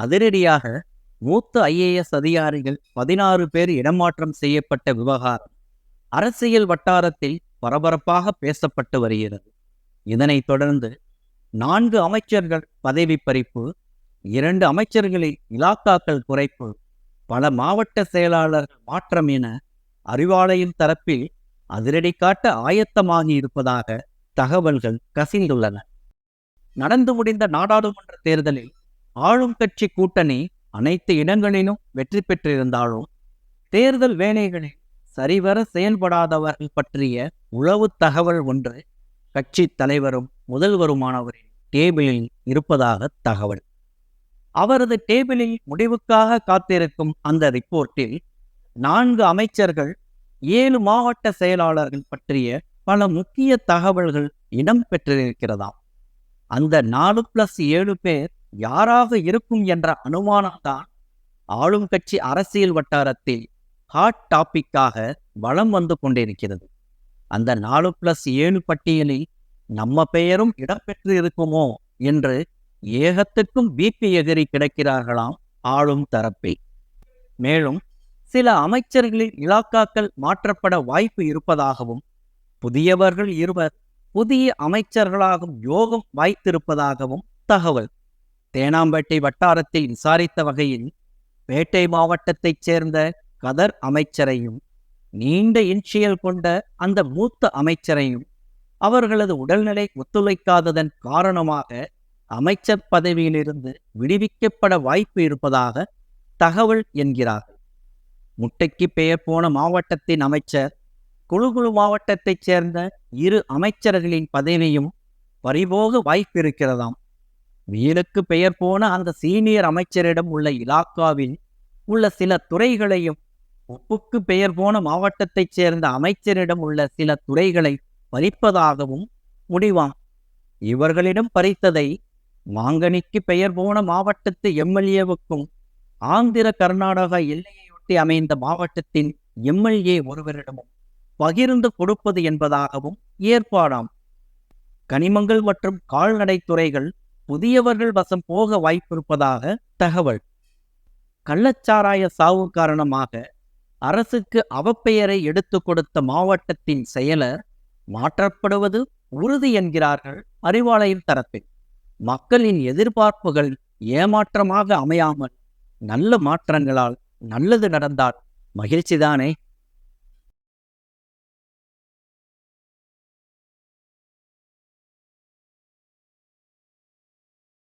அதிரடியாக மூத்த ஐஏஎஸ் அதிகாரிகள் பதினாறு பேர் இடமாற்றம் செய்யப்பட்ட விவகாரம் அரசியல் வட்டாரத்தில் பரபரப்பாக பேசப்பட்டு வருகிறது. இதனைத் தொடர்ந்து நான்கு அமைச்சர்கள் பதவி பறிப்பு இரண்டு அமைச்சர்களின் இலாக்காக்கள் குறைப்பு பல மாவட்ட செயலாளர்கள் மாற்றம் என அறிவாலயம் தரப்பில் அதிரடி காட்ட ஆயத்தமாகி இருப்பதாக தகவல்கள் கசிந்துள்ளன. நடந்து முடிந்த நாடாளுமன்ற தேர்தலில் ஆளும் கட்சி கூட்டணி அனைத்து இடங்களிலும் வெற்றி பெற்றிருந்தாலும் தேர்தல் வேலைகளில் சரிவர செயல்படாதவர்கள் பற்றிய உளவு தகவல் ஒன்று கட்சி தலைவரும் முதல்வருமானவரின் டேபிளில் இருப்பதாக தகவல். அவரது டேபிளில் முடிவுக்காக காத்திருக்கும் அந்த ரிப்போர்ட்டில் நான்கு அமைச்சர்கள் ஏழு மாவட்ட செயலாளர்கள் பற்றிய பல முக்கிய தகவல்கள் இடம் பெற்றிருக்கிறதாம். அந்த நாலு பிளஸ் ஏழு பேர் யாராக இருக்கும் என்ற அனுமானம்தான் ஆளும் கட்சி அரசியல் வட்டாரத்தில் ஹாட் டாபிக்காக வலம் வந்து கொண்டிருக்கிறது. அந்த நாலு பிளஸ் ஏழு பட்டியலில் நம்ம பெயரும் இடம்பெற்று இருக்குமோ என்று ஏகத்துக்கும் பிபி எதிரி கிடக்கிறார்களாம் ஆளும் தரப்பே மேலும் சில அமைச்சர்களின் இலாக்காக்கள் மாற்றப்பட வாய்ப்பு இருப்பதாகவும் புதியவர்கள் இருவர் புதிய அமைச்சர்களாகும் யோகம் வாய்த்திருப்பதாகவும் தகவல். தேனாம்பேட்டை வட்டாரத்தில் விசாரித்த வகையில் பேட்டை மாவட்டத்தைச் சேர்ந்த கதர் அமைச்சரையும் நீண்ட இன்ஷியல் கொண்ட அந்த மூத்த அமைச்சரையும் அவர்களது உடல்நிலை ஒத்துழைக்காததன் காரணமாக அமைச்சர் பதவியிலிருந்து விடுவிக்கப்பட வாய்ப்பு இருப்பதாக தகவல் என்கிறார்கள். முட்டைக்கு பெயர் போன மாவட்டத்தின் அமைச்சர் குழுகுழு மாவட்டத்தைச் சேர்ந்த இரு அமைச்சர்களின் பதவியும் பறிபோக வாய்ப்பு இருக்கிறதாம் வீலுக்கு பெயர் போன அந்த சீனியர் அமைச்சரிடம் உள்ள இலாக்காவில் உள்ள சில துறைகளையும் உப்புக்கு பெயர் போன மாவட்டத்தைச் சேர்ந்த அமைச்சரிடம் உள்ள சில துறைகளை பறிப்பதாகவும் முடிவாம். இவர்களிடம் பறித்ததை மாங்கனிக்கு பெயர் போன மாவட்டத்து எம்எல்ஏவுக்கும் ஆந்திர கர்நாடகா எல்லையொட்டி அமைந்த மாவட்டத்தின் எம்எல்ஏ ஒருவரிடமும் பகிர்ந்து கொடுப்பது என்பதாகவும் ஏற்பாடாம். கனிமங்கள் மற்றும் கால்நடைத்துறைகள் புதியவர்கள் வசம் போக வாய்ப்பிருப்பதாக தகவல். கள்ளச்சாராய சாவு காரணமாக அரசுக்கு அவப்பெயரை எடுத்து கொடுத்த மாவட்டத்தின் செயலர் மாற்றப்படுவது உறுதி என்கிறார்கள் அறிவாலயம் தரப்பில். மக்களின் எதிர்பார்ப்புகள் ஏமாற்றமாக அமையாமல் நல்ல மாற்றங்களால் நல்லது நடந்தால் மகிழ்ச்சிதானே?